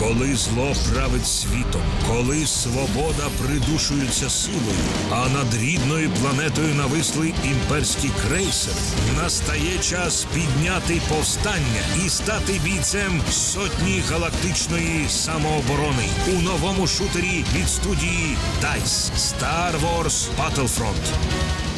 Коли зло править світом, коли свобода придушується силою, а над рідною планетою нависли імперські крейсери, настає час підняти повстання і стати бійцем сотні галактичної самооборони у новому шутері від студії DICE Star Wars Battlefront.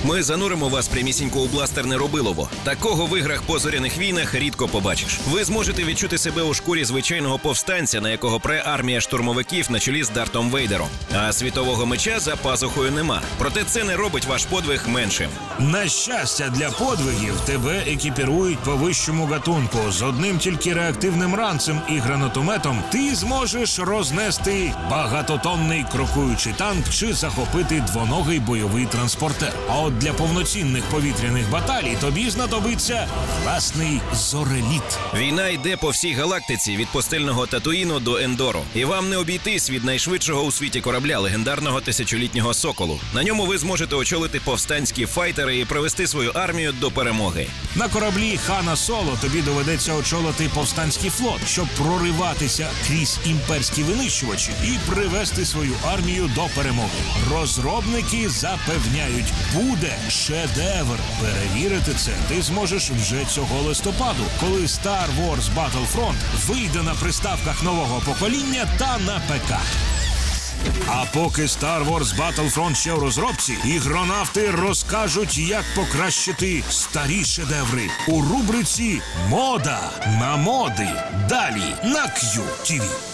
Ми зануримо вас прямісінько у бластерне робилово. Такого в іграх по зоряних війнах рідко побачиш. Ви зможете відчути себе у шкурі звичайного повстанця, на якого пре армія штурмовиків на чолі з Дартом Вейдером. А світового меча за пазухою нема. Проте це не робить ваш подвиг меншим. На щастя, для подвигів тебе екіпірують по вищому гатунку. З одним тільки реактивним ранцем і гранатометом ти зможеш рознести багатотонний крокуючий танк чи захопити двоногий бойовий транспортер. А от для повноцінних повітряних баталій тобі знадобиться власний зореліт. Війна йде по всій галактиці від постельного Татуїну до Ендору. І вам не обійтись від найшвидшого у світі корабля легендарного тисячолітнього соколу. На ньому ви зможете очолити повстанські файтери і привести свою армію до перемоги. На кораблі Хана Соло тобі доведеться очолити повстанський флот, щоб прориватися крізь імперські винищувачі і привести свою армію до перемоги. Розробники запевняють, буде шедевр. Перевірити це ти зможеш вже цього листопаду, коли Star Wars Battlefront вийде на приставках нового покоління та на ПК. А поки Star Wars Battlefront ще у розробці, ігронавти розкажуть, як покращити старі шедеври у рубриці Мода на моди. Далі на QTV.